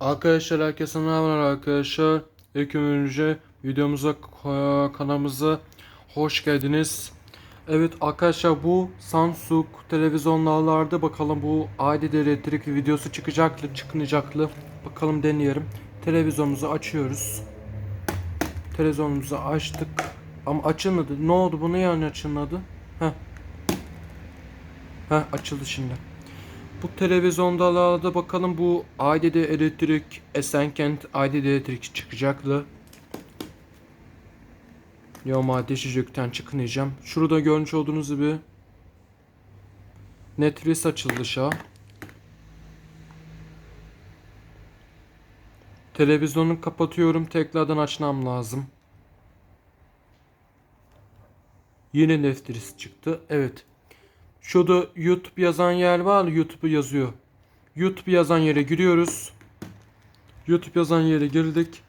Arkadaşlar herkese merhabalar arkadaşlar. İlk önce videomuza ka- kanalımıza hoş geldiniz. Evet arkadaşlar bu Samsung televizyonlarda bakalım bu adet elektrik videosu çıkacaklı çıkmayacaklı. Bakalım deneyelim. Televizyonumuzu açıyoruz. Televizyonumuzu açtık. Ama açılmadı. Ne oldu bu ne yani açılmadı? Heh. Heh açıldı şimdi. Bu televizyondalarda bakalım bu ADD elektrik Esenkent ADD elektrik çıkacaktı. Normal düşecekten çıkmayacağım. Şurada görmüş olduğunuz gibi Netris açıldı şah. Televizyonu kapatıyorum. Tekrardan açmam lazım. Yine Netris çıktı. Evet. Şurada YouTube yazan yer var. YouTube'u yazıyor. YouTube yazan yere giriyoruz. YouTube yazan yere girdik.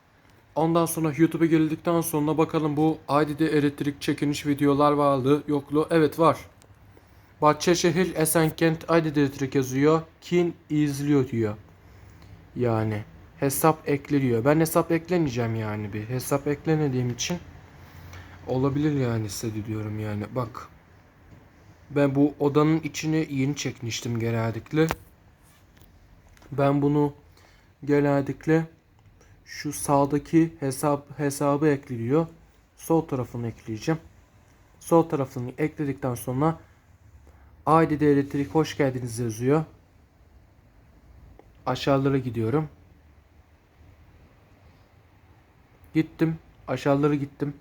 Ondan sonra YouTube'a girdikten sonra bakalım bu ID'de elektrik çekilmiş videolar vardı. Yoklu. Evet var. Bahçeşehir Esenkent ID'de elektrik yazıyor. Kim izliyor diyor. Yani hesap ekleniyor. Ben hesap eklemeyeceğim yani bir. Hesap eklemediğim için olabilir yani hissediyorum yani. Bak. Ben bu odanın içine yeni çekmiştim genellikle. Ben bunu genellikle şu sağdaki hesap hesabı ekliyor. Sol tarafını ekleyeceğim. Sol tarafını ekledikten sonra ADD elektrik hoş geldiniz yazıyor. Aşağılara gidiyorum. Gittim. Aşağılara gittim.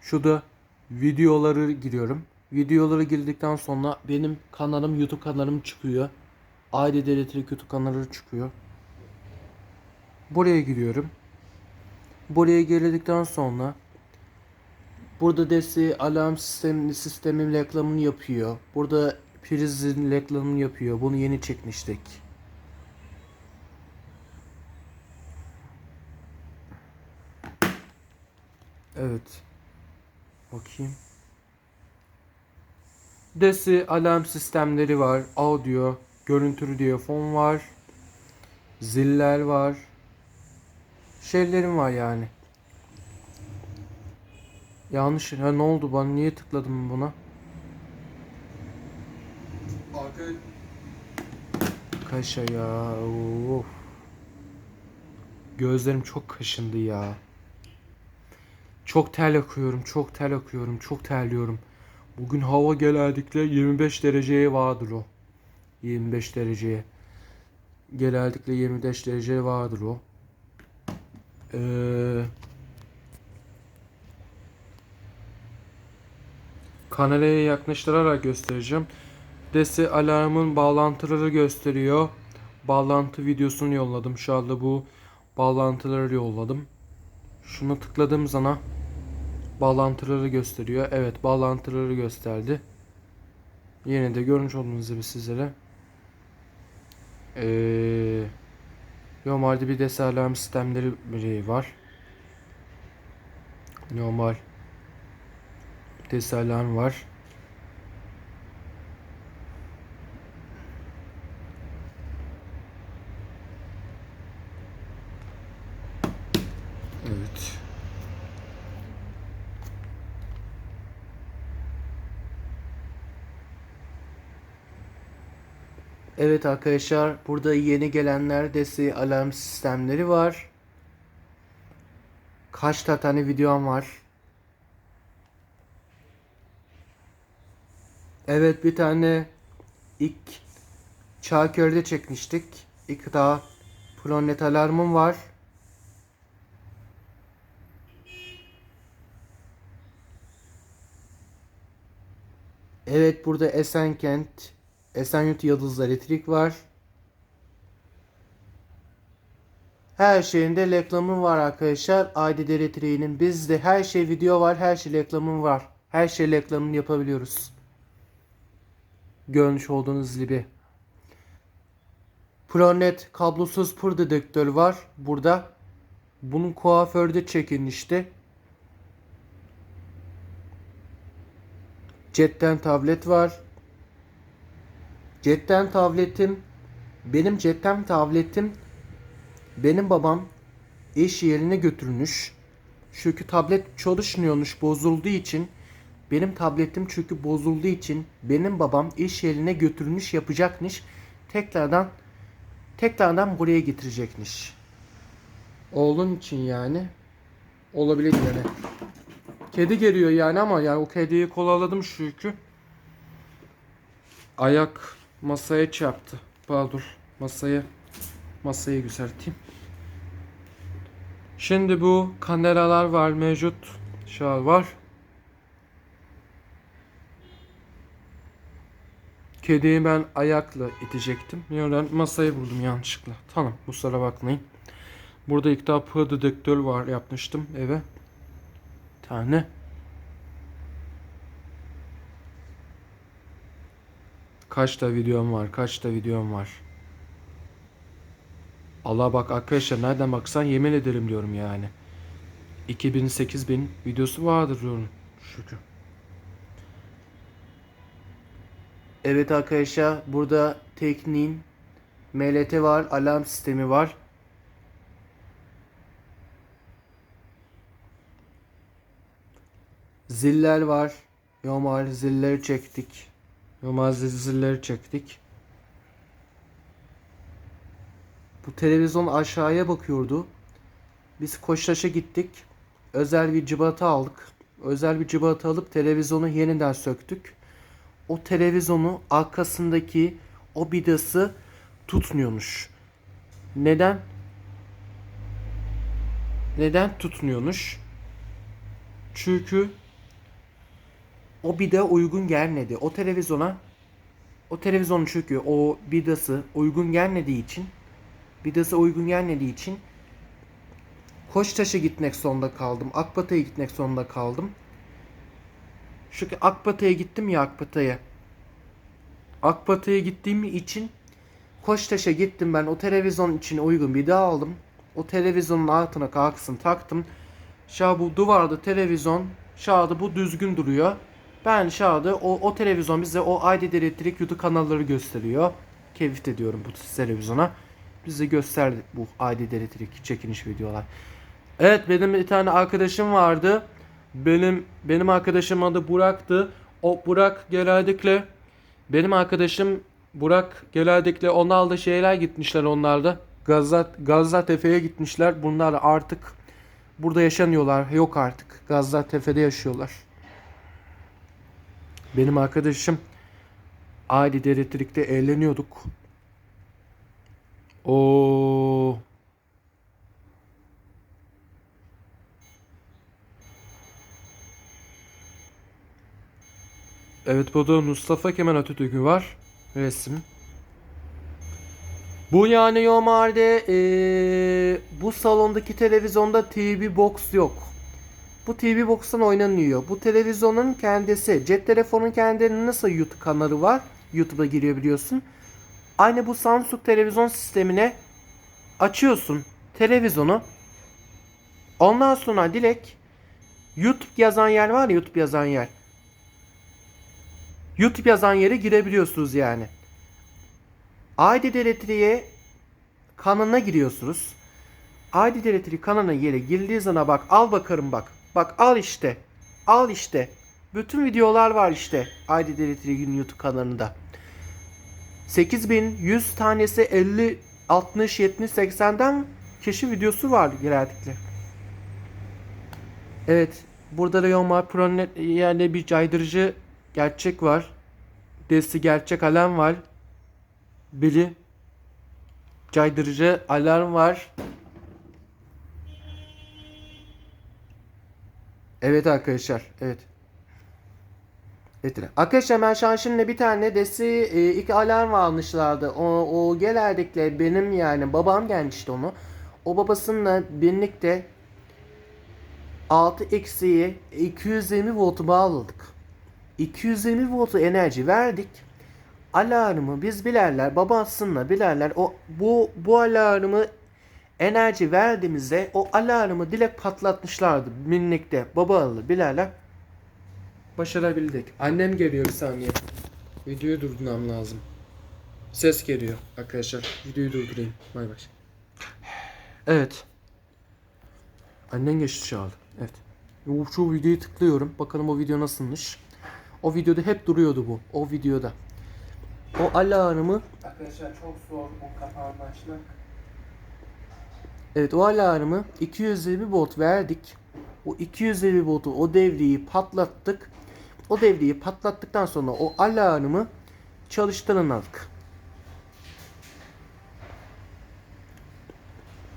Şurada videoları giriyorum. Videolara girdikten sonra benim kanalım YouTube kanalım çıkıyor. ADD elektrik YouTube kanalı çıkıyor. Buraya giriyorum. Buraya girdikten sonra burada desi alarm sistemi sistemin reklamını yapıyor. Burada prizin reklamını yapıyor. Bunu yeni çekmiştik. Evet. Bakayım. Desi alarm sistemleri var. Audio, görüntülü diyafon var. Ziller var. Şeylerim var yani. Yanlış. Ha ne oldu bana? Niye tıkladım buna? Kaşa ya. Of. Gözlerim çok kaşındı ya. Çok ter akıyorum, çok ter akıyorum, çok terliyorum. Bugün hava genellikle 25 dereceye vardır o. 25 dereceye. Genellikle 25 derece vardır o. Ee, kameraya yaklaştırarak göstereceğim. Desi alarmın bağlantıları gösteriyor. Bağlantı videosunu yolladım. Şu anda bu bağlantıları yolladım. Şuna tıkladığım zaman bağlantıları gösteriyor. Evet bağlantıları gösterdi. Yine de görmüş olduğunuz gibi sizlere. Ee, normalde bir desi alarm sistemleri biri var. Normal desi alarm var. Evet arkadaşlar burada yeni gelenler desi alarm sistemleri var. Kaç ta- tane videom var. Evet bir tane ilk Çağköy'de çekmiştik. İlk daha Pronet alarmım var. Evet burada Esenkent, Esenyurt Yıldızlar Elektrik var. Her şeyinde reklamı var arkadaşlar. ADD Elektriğinin bizde her şey video var, her şey reklamı var. Her şey reklamını yapabiliyoruz. Görmüş olduğunuz gibi. Pronet kablosuz pır dedektör var burada. Bunun kuaförde çekilmişti. Cetten tablet var. Cetten tabletim benim cetten tabletim benim babam iş yerine götürmüş. Çünkü tablet çalışmıyormuş bozulduğu için benim tabletim çünkü bozulduğu için benim babam iş yerine götürmüş yapacakmış. Tekrardan tekrardan buraya getirecekmiş. Oğlun için yani. Olabilir yani. Kedi geliyor yani ama yani o kediyi kolaladım çünkü. Ayak masaya çarptı. Pardon. Masaya masayı düzelteyim. Şimdi bu kameralar var mevcut. Şal var. Kediyi ben ayakla itecektim. Yani masayı buldum yanlışlıkla. Tamam bu sıra bakmayın. Burada ilk daha pır dedektör var yapmıştım eve. Tane. Kaç da videom var, kaç da videom var. Allah bak arkadaşlar nereden baksan yemin ederim diyorum yani. 2000 8000 videosu vardır diyorum şükür. Evet arkadaşlar burada tekniğin MLT var, alarm sistemi var. Ziller var. Normal zilleri çektik. Zil- zilleri çektik. Bu televizyon aşağıya bakıyordu. Biz Koçtaş'a gittik. Özel bir cıbata aldık. Özel bir cıbata alıp televizyonu yeniden söktük. O televizyonu arkasındaki o vidası tutmuyormuş. Neden? Neden tutmuyormuş? Çünkü o bida uygun gelmedi. O televizyona o televizyonun çünkü o bidası uygun gelmediği için bidası uygun gelmediği için Koçtaş'a gitmek zorunda kaldım. Akbata'ya gitmek zorunda kaldım. Çünkü Akbata'ya gittim ya Akbata'ya. Akbata'ya gittiğim için Koçtaş'a gittim ben. O televizyon için uygun bir daha aldım. O televizyonun altına kalksın taktım. Şah bu duvarda televizyon. Şahada bu düzgün duruyor. Ben şahada o, o televizyon bize o ID elektrik YouTube kanalları gösteriyor. Keyif ediyorum bu televizyona. Bize gösterdi bu ID elektrik çekiliş videolar. Evet benim bir tane arkadaşım vardı. Benim benim arkadaşım adı Burak'tı. O Burak genellikle benim arkadaşım Burak genellikle onlarla şeyler gitmişler onlarda. Gazat Gaziantep'e gitmişler. Bunlar artık burada yaşanıyorlar. Yok artık. Gaziantep'te yaşıyorlar. Benim arkadaşım Adi Elektrik'te eğleniyorduk. O Evet burada Mustafa Kemal Atatürk'ü var. Resim. Bu yani normalde eee, bu salondaki televizyonda TV box yok. Bu TV box'tan oynanıyor. Bu televizyonun kendisi, cep telefonun kendi nasıl YouTube kanalı var? YouTube'a giriyor biliyorsun. Aynı bu Samsung televizyon sistemine açıyorsun televizyonu. Ondan sonra direkt YouTube yazan yer var ya YouTube yazan yer. YouTube yazan yere girebiliyorsunuz yani. ID Elektriğe kanalına giriyorsunuz. ID Elektrik kanalına yere girdiği zaman bak al bakarım bak. Bak al işte. Al işte. Bütün videolar var işte ID Elektrik'in YouTube kanalında. 8100 tanesi 50 60 70 80'den kişi videosu var genellikle. Evet. Burada da Yoma Pronet yani bir caydırıcı gerçek var. Desi gerçek alarm var. Biri caydırıcı alarm var. Evet arkadaşlar. Evet. Evet. Arkadaşlar ben şu bir tane desi e, iki alarm almışlardı. O, o genellikle benim yani babam gelmişti onu. O babasıyla birlikte 6 eksiği 220 volt bağladık. 220 volt enerji verdik. Alarmı biz bilerler babasıyla bilerler o bu bu alarmı enerji verdiğimizde o alarmı dilek patlatmışlardı minnekte babalı bilerler başarabildik. Annem geliyor bir saniye. Videoyu durdurmam lazım. Ses geliyor arkadaşlar. Videoyu durdurayım. Bay bay. Evet. Annen geçti çağırdı. Evet. Yo, Şu videoyu tıklıyorum. Bakalım o video nasılmış. O videoda hep duruyordu bu. O videoda. O alarmı Arkadaşlar çok zor o kapağını açmak. Evet o alarmı 250 volt verdik. O 250 voltu o devreyi patlattık. O devreyi patlattıktan sonra o alarmı çalıştırmadık.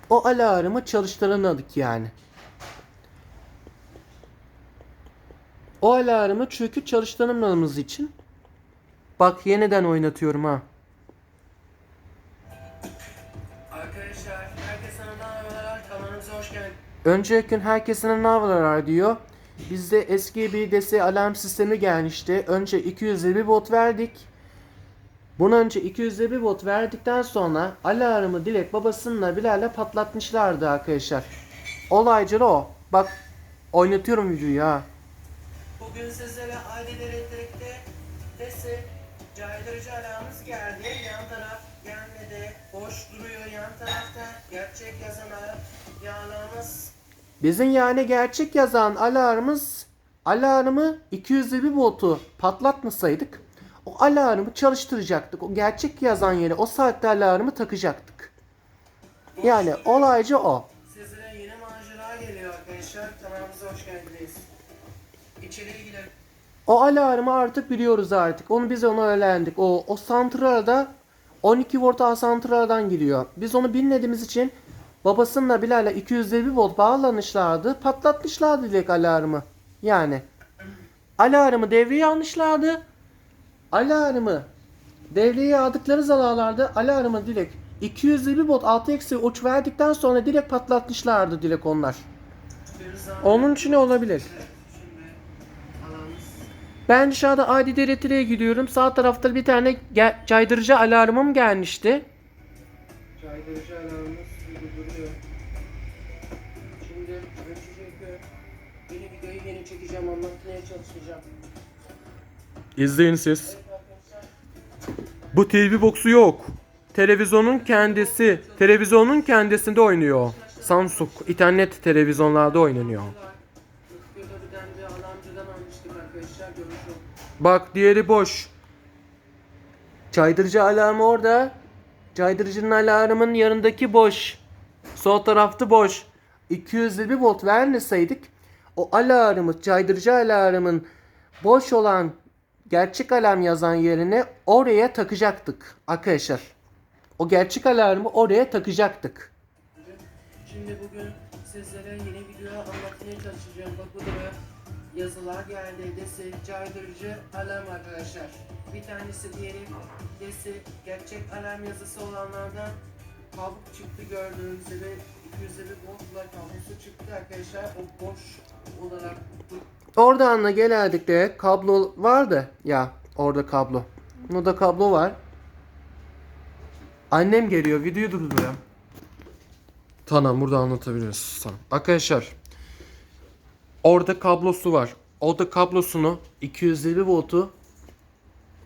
O alarmı çalıştıramadık yani. O alarmı çünkü çalıştıramadığımız için Bak yeniden oynatıyorum ha. Önceki gün herkesin ne var diyor. Bizde eski bir DS alarm sistemi gelmişti. Önce 250 volt verdik. Bunun önce 250 volt verdikten sonra alarmı Dilek babasınınla Bilal'le patlatmışlardı arkadaşlar. Olaycı o. Bak oynatıyorum videoyu ha. Bugün sizlere Aydın Elektrik'te desi caydırıcı alarmımız geldi. Yan taraf gelmedi. Boş duruyor yan tarafta. Gerçek yazan alarm yağlarımız Bizim yani gerçek yazan alarmımız alarmı 250 voltu patlatmasaydık o alarmı çalıştıracaktık. O gerçek yazan yere o saatte alarmı takacaktık. Yani olaycı o. Sizlere yeni macera geliyor arkadaşlar. Kanalımıza hoş geldiniz. İçeriye gidelim. O alarmı artık biliyoruz artık. Onu biz onu öğrendik. O o santralda 12 volt santraldan giriyor. Biz onu bilmediğimiz için babasınınla Bilal'le 250 volt bağlanmışlardı. Patlatmışlardı direkt alarmı. Yani alarmı devreye almışlardı. Alarmı devreye aldıkları zamanlarda alarmı direkt 250 volt 6 eksi uç verdikten sonra direkt patlatmışlardı direkt onlar. Bir Onun için olabilir. Şimdi alanımız Ben dışarıda adi deretireye gidiyorum. Sağ tarafta bir tane gel- caydırıcı alarmım gelmişti. caydırıcı alanımız Şimdi öncelikle yeni videoyu yeni çekeceğim anlatmaya çalışacağım. İzleyin siz. Bu TV boxu yok. Televizyonun kendisi. Televizyonun kendisinde oynuyor. Samsung internet televizyonlarda oynanıyor. Bak diğeri boş. Caydırıcı alarmı orada. Caydırıcının alarmın yanındaki boş. Sol tarafta boş. 250 volt vermeseydik o alarmı caydırıcı alarmın boş olan gerçek alarm yazan yerine oraya takacaktık arkadaşlar. O gerçek alarmı oraya takacaktık. Şimdi bugün sizlere yeni video anlatmaya çalışacağım. Bak burada yazılar geldi. Desi caydırıcı alarm arkadaşlar. Bir tanesi diğeri desi gerçek alarm yazısı olanlardan kabuk çıktı gördüğünüz gibi 250 voltla kablosu çıktı kablo vardı ya orada kablo. Burada kablo var. Annem geliyor videoyu durduruyorum. Tamam burada anlatabiliriz. Tamam. Arkadaşlar orada kablosu var. Orada kablosunu 250 voltu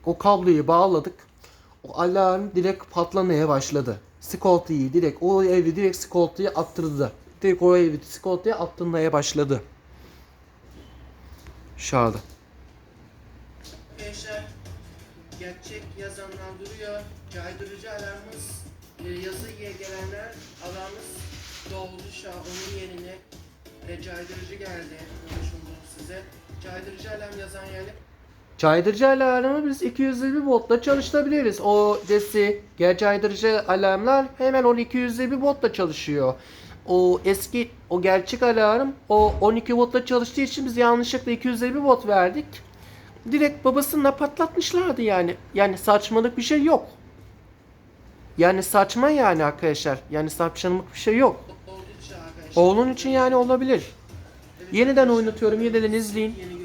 o kabloyu bağladık. O alarm direkt patlamaya başladı. Skoltayı direkt o evi direkt skoltaya attırdı. Direkt o evi skoltaya attırmaya başladı. Şardı. Arkadaşlar gerçek yazanlar duruyor. Caydırıcı alarmımız e, yazıya gelenler alarmımız doldu şu an onun yerine e, caydırıcı geldi. Konuşuldu size. Caydırıcı alarm yazan yerine Caydırıcı alarmı biz 250 voltla çalıştırabiliriz. O desi gel caydırıcı alarmlar hemen 1250 voltla çalışıyor. O eski o gerçek alarm o 12 voltla çalıştığı için biz yanlışlıkla 250 volt verdik. Direkt babasınınla patlatmışlardı yani. Yani saçmalık bir şey yok. Yani saçma yani arkadaşlar. Yani saçmalık bir şey yok. Oğlun için yani olabilir. Yeniden oynatıyorum. Yeniden izleyin.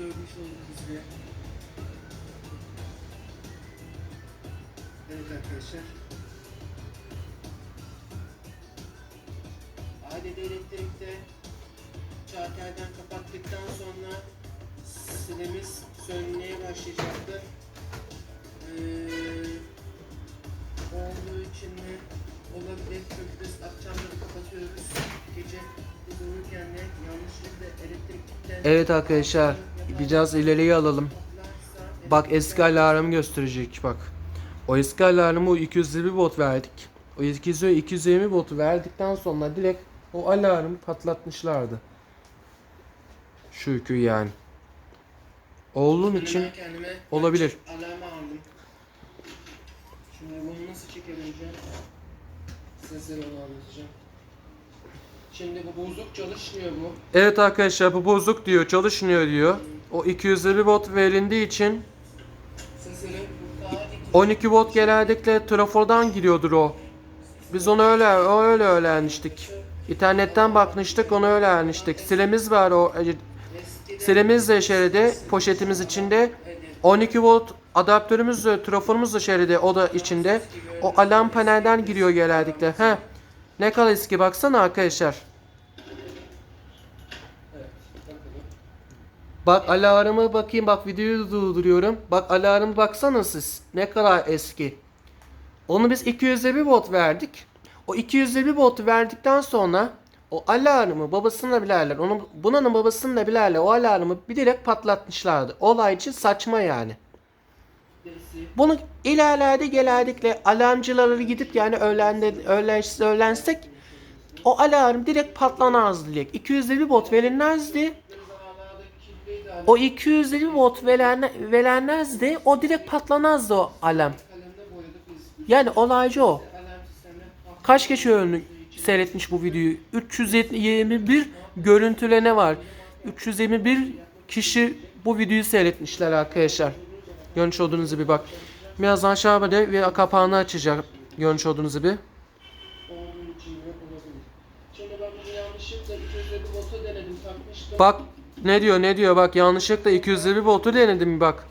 Adet elektrikte çarkerden kapattıktan sonra silimiz sönmeye başlayacaktır. Ee, olduğu için mi olabilir çünkü biz akşamları kapatıyoruz. Gece biz uyurken de yanlışlıkla elektrikten... Evet arkadaşlar biraz ileriye alalım. Bak eski alarmı gösterecek bak. O eski alarmı o 220 volt verdik. O 220 220 voltu verdikten sonra direkt o alarmı patlatmışlardı. Şükür yani. Şimdi için kendime olabilir. Alarmı aldım. Şimdi bunu nasıl çekebileceğim? Size onu anlatacağım. Şimdi bu bozuk çalışmıyor bu. Evet arkadaşlar bu bozuk diyor çalışmıyor diyor. O 220 volt verildiği için Sesleri bu daha dik. 12 volt genellikle trafodan giriyordur o. Biz onu öyle öyle öğrenmiştik. İnternetten bakmıştık onu öyle öğrenmiştik. Silemiz var o Eskiden silemiz de şeridi poşetimiz içinde. 12 volt adaptörümüz de trafonumuz da şeridi o da içinde. O alarm panelden giriyor genellikle. He. Ne kadar eski baksana arkadaşlar. Bak alarmı bakayım bak videoyu durduruyorum. Bak alarmı baksana siz. Ne kadar eski. Onu biz 250 volt verdik. O 250 voltu verdikten sonra o alarmı babasıyla bilerler. Onun bunun babasıyla bilerler. O alarmı bir direkt patlatmışlardı. Olay için saçma yani. Bunu ilerlerde geldikle alarmcıları gidip yani öğlende öğlen, öğlensek o alarm direkt patlamazdı direkt. 250 volt verilmezdi. O 250 volt veren, verenmezdi. O direkt patlamazdı o alarm. Yani olaycı o. Kaç kişi önü seyretmiş bu videoyu? 321 görüntülene var. 321 kişi bu videoyu seyretmişler arkadaşlar. Görmüş olduğunuz gibi bak. Birazdan aşağıda ve kapağını açacak. Görmüş olduğunuz gibi. Onun için de olabilir. Şimdi ben bunu yanlışlıkla 250 volta denedim takmıştım. Bak ne diyor ne diyor bak yanlışlıkla 250 voltu denedim bak.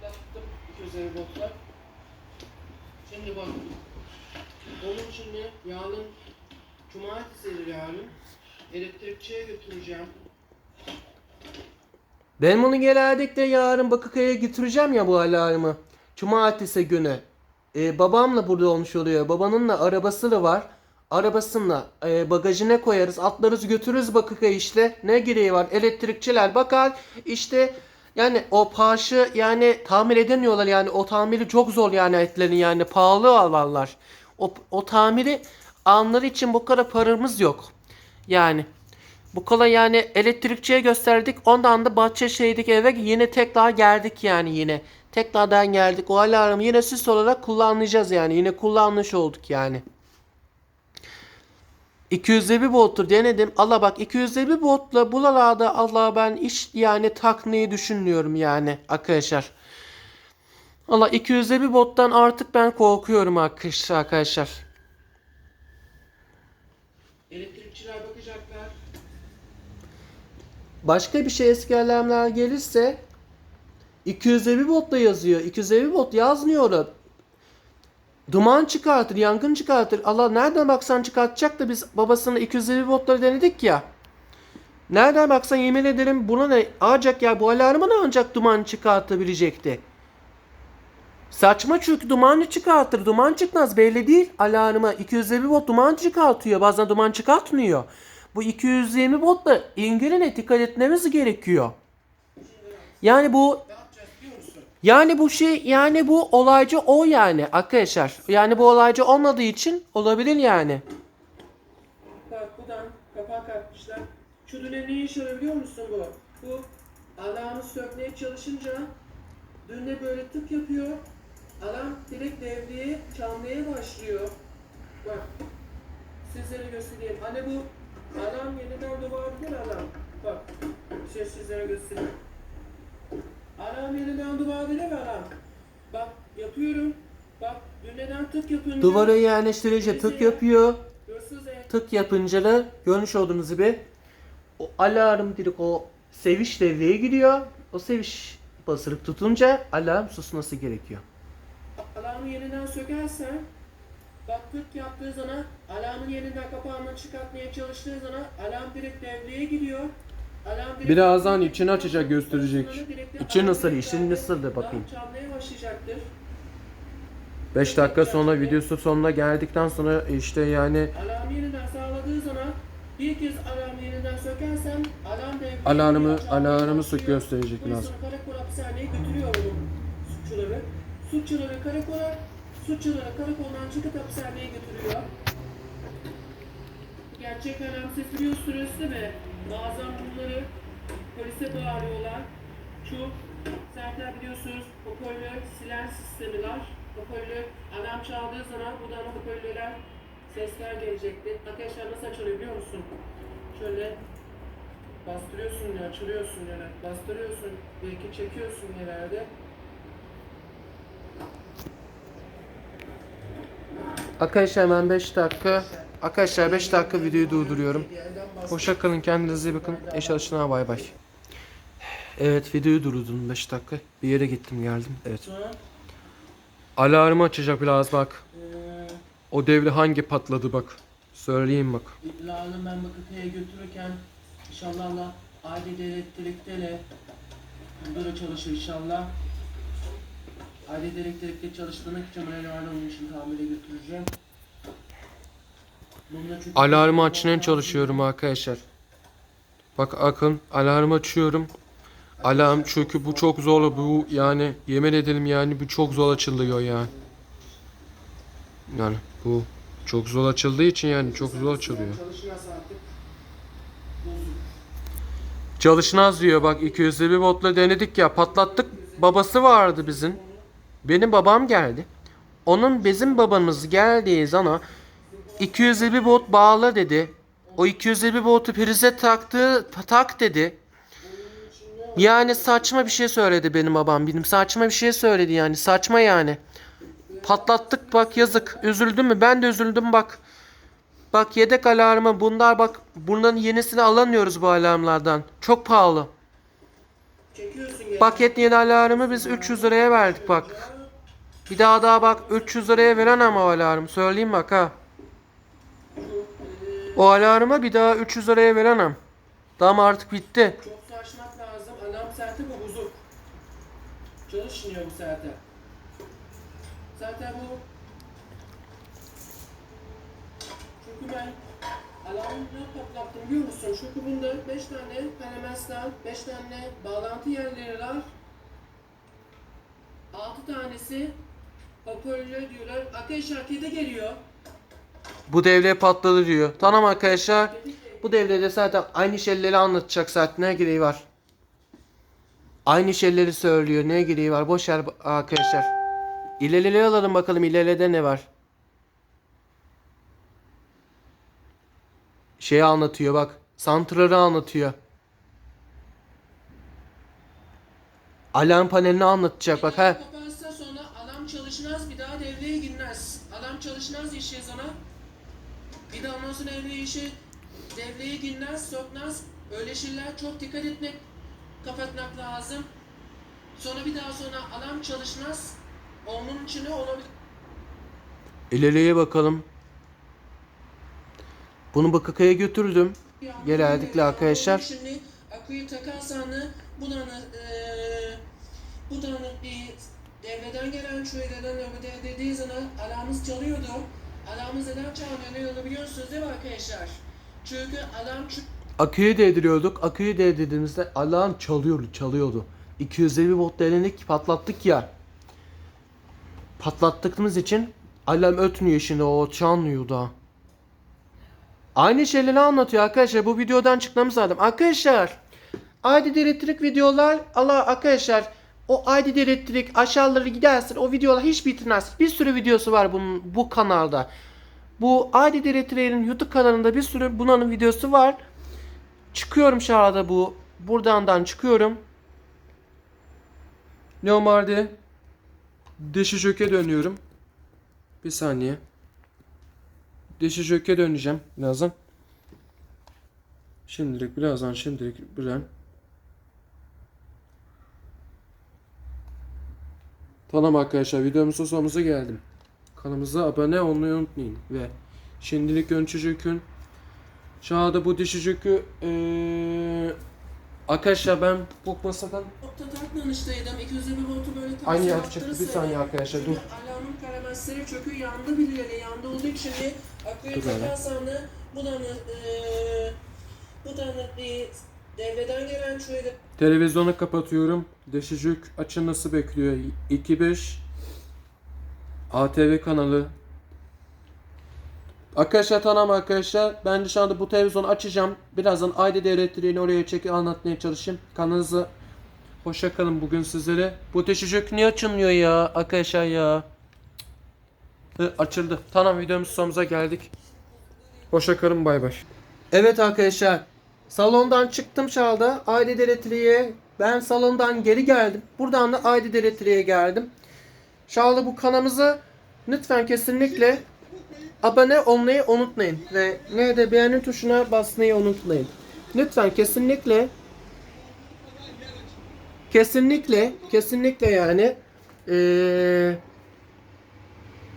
Patlattım 250 voltla. Şimdi bak. De yarın cumartesi yarın elektrikçiye götüreceğim. Ben bunu genellikle yarın Bakırköy'e götüreceğim ya bu alarmı. Cumartesi günü. Ee, babamla burada olmuş oluyor. Babanınla arabası da var. Arabasını e, bagajına koyarız. Atlarız götürürüz Bakırköy işte. Ne gereği var? Elektrikçiler bakar. işte yani o parça yani tamir edemiyorlar yani. O tamiri çok zor yani etlerin yani. Pahalı alırlar. O, o tamiri anları için bu kadar paramız yok. Yani. Bu kadar yani elektrikçiye gösterdik. Ondan da Bahçeşehir'dik eve yine tekrar geldik yani yine. Tekrardan geldik. O alarmı yine süs olarak kullanacağız yani. Yine kullanmış olduk yani. 250 volttur denedim. Allah bak 250 voltla buralarda Allah ben iş yani takmayı düşünmüyorum yani arkadaşlar. Allah 250 volttan artık ben korkuyorum arkadaşlar. arkadaşlar. Elektrikçiler bakacaklar. Başka bir şey eski alarmlar gelirse 250 voltla yazıyor. 250 volt yazmıyor. da. Duman çıkartır, yangın çıkartır. Allah nereden baksan çıkartacak da biz babasını 250 voltları denedik ya. Nereden baksan yemin ederim buna ne ancak ya bu alarmı ne ancak duman çıkartabilecekti. Saçma çünkü duman çıkartır. Duman çıkmaz belli değil. Alarmı 250 volt duman çıkartıyor. Bazen duman çıkartmıyor. Bu 220 voltla ilgiline dikkat etmemiz gerekiyor. Yani bu yani bu şey yani bu olaycı o yani arkadaşlar. Yani bu olaycı olmadığı için olabilir yani. Bak buradan kapağı kalkmışlar. Şu düne ne işe yarıyor biliyor musun bu? Bu alarmı sökmeye çalışınca dünle böyle tık yapıyor. Alarm direkt devreye çalmaya başlıyor. Bak sizlere göstereyim. Hani bu alarm yeniden doğabilir alarm. Bak şey sizlere göstereyim. Alarm yeniden doğabilir alarm. Bak yapıyorum. Bak düğmeden tık yapınca. Duvara yerleştirince tık yapıyor. Tık yapınca da görmüş olduğunuz gibi o alarm direkt o seviş devreye giriyor. O seviş basırık tutunca alarm susması gerekiyor. Alarmı yeniden sökersen bak tık yaptığı zaman alarmın yeniden kapağını çıkartmaya çalıştığı zaman alarm direkt devreye giriyor. Alarm direkt Birazdan içini açacak, gösterecek. Direkt de İçi alarm nasıl, çalmaya- nasıl da bakayım. Alarm çalmaya başlayacaktır. 5 dakika sonra videosu sonuna geldikten sonra işte yani Alarmı yeniden sağladığı zaman bir kez alarmı yeniden sökersen alarm devreye Alarmı- alarmı sık gösterecek Polis lazım. onu karakol hapishaneye götürüyor onu suçluları. Karakola, suçluları karakoldan çıkıp hapishaneye götürüyor. Gerçek sesi biliyorsunuz değil mi? Bazen bunları polise bağırıyorlar. Şu zaten biliyorsunuz hoparlör silen sistemi var. Hoparlör alarm çaldığı zaman buradan hoparlörler sesler gelecekti. Arkadaşlar nasıl açılıyor biliyor musun? Şöyle bastırıyorsun ya açılıyorsun yani bastırıyorsun belki çekiyorsun yerlerde. Arkadaşlar ben 5 dakika Arkadaşlar 5 dakika videoyu durduruyorum. Hoşça kalın kendinize iyi bakın. Eş alışına bay bay. Evet videoyu durdurdum 5 dakika. Bir yere gittim geldim. Evet. Alarmı açacak biraz bak. O devre hangi patladı bak. Söyleyeyim bak. İlhan'ı ben Bakırköy'e götürürken inşallah Allah aile elektrikte de da çalışır inşallah. Aile elektrikte çalıştırmak için ben onun için tamire götüreceğim. Çünkü- Alarmı açmaya çalışıyorum arkadaşlar. Bak akın alarmı açıyorum. Alarm çünkü bu çok zor bu yani yemin edelim yani bu çok zor açılıyor yani. Yani bu çok zor açıldığı için yani çok zor açılıyor. Çalışmaz diyor bak 250 voltla denedik ya patlattık. Babası vardı bizim. Benim babam geldi. Onun bizim babamız geldiği zaman 250 volt bağla dedi. O 250 voltu prize taktı tak dedi. Yani saçma bir şey söyledi benim babam. Benim saçma bir şey söyledi yani. Saçma yani. Patlattık bak yazık. Üzüldün mü? Ben de üzüldüm bak. Bak yedek alarmı bunlar bak bunların yenisini alamıyoruz bu alarmlardan. Çok pahalı. Paket yeni alarmı biz 300 liraya verdik bak. Bir daha daha bak 300 liraya veren ama alarm. Söyleyeyim bak ha. O alarmı bir daha 300 liraya veremem. Tamam artık bitti. Çok saçmak lazım. Alarm saati bu bozuk. Çalışmıyor bu saate. Zaten bu çünkü ben alarmı ne patlattım biliyor musun? Çünkü bunda 5 tane kalemesler, 5 tane bağlantı yerleri var. 6 tanesi hoparlör diyorlar. Arkadaşlar kedi geliyor. Bu devre patladı diyor. Tamam arkadaşlar. Bu devrede zaten aynı şeyleri anlatacak zaten. Ne gereği var? Aynı şeyleri söylüyor. Ne gereği var? Boş arkadaşlar. İlerleri alalım bakalım. İleride ne var? Şeyi anlatıyor bak. Santrarı anlatıyor. Alarm panelini anlatacak bak ha. Kapansa sonra alarm çalışmaz bir daha devreye girmez. Alarm çalışmaz işe sonra. Bir daha ondan sonra devreye işe devreye girmez, sokmaz. Öyle şeyler çok dikkat etmek, kapatmak lazım. Sonra bir daha sonra alarm çalışmaz. Onun içine olabilir. İleriye bakalım. Bunu Bakırköy'e götürdüm. Genellikle arkadaşlar. Şimdi aküyü takarsan da buradan eee buradan bir devreden gelen şöyleden öbür dediği zaman alarmımız çalıyordu. Alarmımız neden çalmıyor oldu biliyorsunuz değil mi arkadaşlar? Çünkü alarm Aküyü değdiriyorduk. Aküyü değdirdiğimizde alarm çalıyordu, çalıyordu. 250 volt denedik, patlattık ya. Patlattığımız için alarm ötmüyor şimdi o çalmıyor da. Aynı şeyleri anlatıyor arkadaşlar. Bu videodan çıkmamız lazım. Arkadaşlar ID elektrik videolar Allah arkadaşlar o ID elektrik aşağıları gidersin o videolar hiç bitmez. Bir sürü videosu var bunun bu kanalda. Bu ID Elektrik'in YouTube kanalında bir sürü bunların videosu var. Çıkıyorum şahada bu. Buradandan çıkıyorum. Normalde dişi jöke dönüyorum. Bir saniye. Dişi jöke döneceğim birazdan. Şimdilik birazdan şimdilik bilen. Tamam arkadaşlar videomuzun sonumuza geldim. Kanalımıza abone olmayı unutmayın ve şimdilik Önçücük'ün Şahada bu dişicükü eee Arkadaşlar ben bu masadan nokta takmamıştaydım. 220 voltu böyle tam Aynı çıktı. Bir saniye arkadaşlar, dur. Kapasitörü çökü yandı birileri yandı olduğu için de hele. takarsandı bu da eee bu da bir devreden gelen şöyle Televizyonu kapatıyorum. Deşicik açılması bekliyor. 2.5 ATV kanalı. Arkadaşlar tamam arkadaşlar. Ben şu anda bu televizyonu açacağım. Birazdan Ayda Devletleri'ni oraya çekip anlatmaya çalışayım. Kanalınızı hoşça kalın bugün sizlere. Bu deşicik niye açılmıyor ya arkadaşlar ya? Açıldı. Tamam videomuz sonumuza geldik. Hoşça kalın bay bay. Evet arkadaşlar. Salondan çıktım çalda. Aile Elektriğe. Ben salondan geri geldim. Buradan da Aile Elektriğe geldim. Şalda bu kanalımıza lütfen kesinlikle abone olmayı unutmayın. Ve ne de beğeni tuşuna basmayı unutmayın. Lütfen kesinlikle kesinlikle kesinlikle yani eee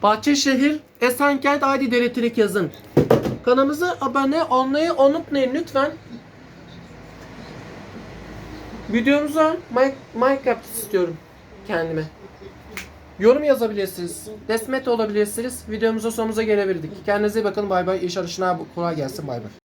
Bahçeşehir Esenkent Aile Elektrik yazın. Kanalımıza abone olmayı unutmayın lütfen. Videomuza Minecraft istiyorum kendime. Yorum yazabilirsiniz. Desmet olabilirsiniz. Videomuza sonumuza gelebildik. Kendinize iyi bakın. Bay bay. İş arışına kolay gelsin. Bay bay.